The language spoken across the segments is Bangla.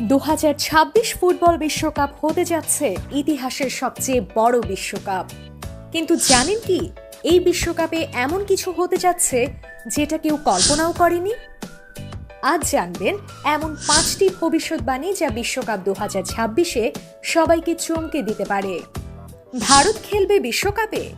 দু হাজার ছাব্বিশ ফুটবল বিশ্বকাপ হতে যাচ্ছে ইতিহাসের সবচেয়ে বড় বিশ্বকাপ। কিন্তু জানেন কি, এই বিশ্বকাপে এমন কিছু হতে যাচ্ছে যেটা কেউ কল্পনাও করেনি? আজ জানবেন, এমন পাঁচটি ভবিষ্যৎবাণী যা বিশ্বকাপ দু হাজার ছাব্বিশে সবাইকে চমকে দিতে পারে। ভারত খেলবে বিশ্বকাপে?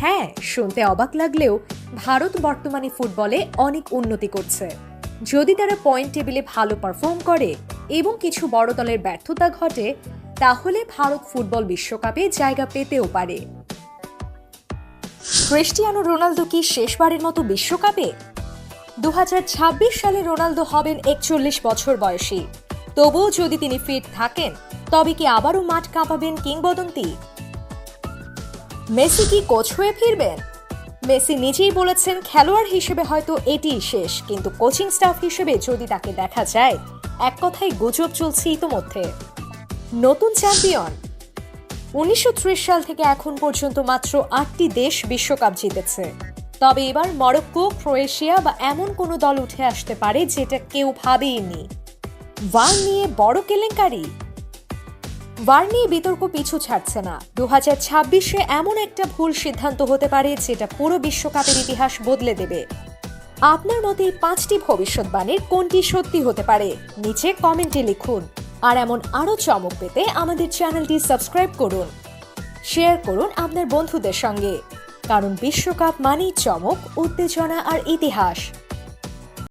হ্যাঁ শুনতে অবাক লাগলেও ভারত বর্তমানে ফুটবলে অনেক উন্নতি করছে। যদি তারা পয়েন্ট টেবিলে ভালো পারফর্ম করে এবং কিছু বড় দলের ব্যর্থতা ঘটে, তাহলে ভারত ফুটবল বিশ্বকাপে জায়গা পেতেও পারে। ক্রিস্টিয়ানো রোনালদো কি শেষবারের মতো বিশ্বকাপে? দু হাজার ছাব্বিশ সালে রোনালদো হবেন একচল্লিশ বছর বয়সী। তবুও যদি তিনি ফিট থাকেন, তবে কি আবারও মাঠ কাঁপাবেন কিংবদন্তি? মেসি কি কোচ হয়ে ফিরবেন? মেসি নিজেই বলেছেন খেলোয়াড় হিসেবে হয়তো এটিই শেষ, কিন্তু কোচিং স্টাফ হিসেবে যদি তাকে দেখা যায়, এক কথায় গুজব চলছে ইতোমধ্যে। নতুন চ্যাম্পিয়ন। উনিশশো ত্রিশ সাল থেকে এখন পর্যন্ত মাত্র আটটি দেশ বিশ্বকাপ জিতেছে। তবে এবার মরক্কো, ক্রোয়েশিয়া বা এমন কোনো দল উঠে আসতে পারে যেটা কেউ ভাবেইনি। ওয়ার নিয়ে বড় কেলেঙ্কারি। নিয়ে বিতর্ক পিছু ছাড়ছে না। দু হাজার ছাব্বিশে এমন একটা ভুল সিদ্ধান্ত হতে পারে, যেটা পুরো বিশ্বকাপের ইতিহাস বদলে দেবে। আপনার মতে পাঁচটি ভবিষ্যৎবাণীর কোনটি সত্যি হতে পারে? নিচে কমেন্টে লিখুন। আর এমন আরও চমক পেতে আমাদের চ্যানেলটি সাবস্ক্রাইব করুন। শেয়ার করুন আপনার বন্ধুদের সঙ্গে। কারণ বিশ্বকাপ মানেই চমক, উত্তেজনা আর ইতিহাস।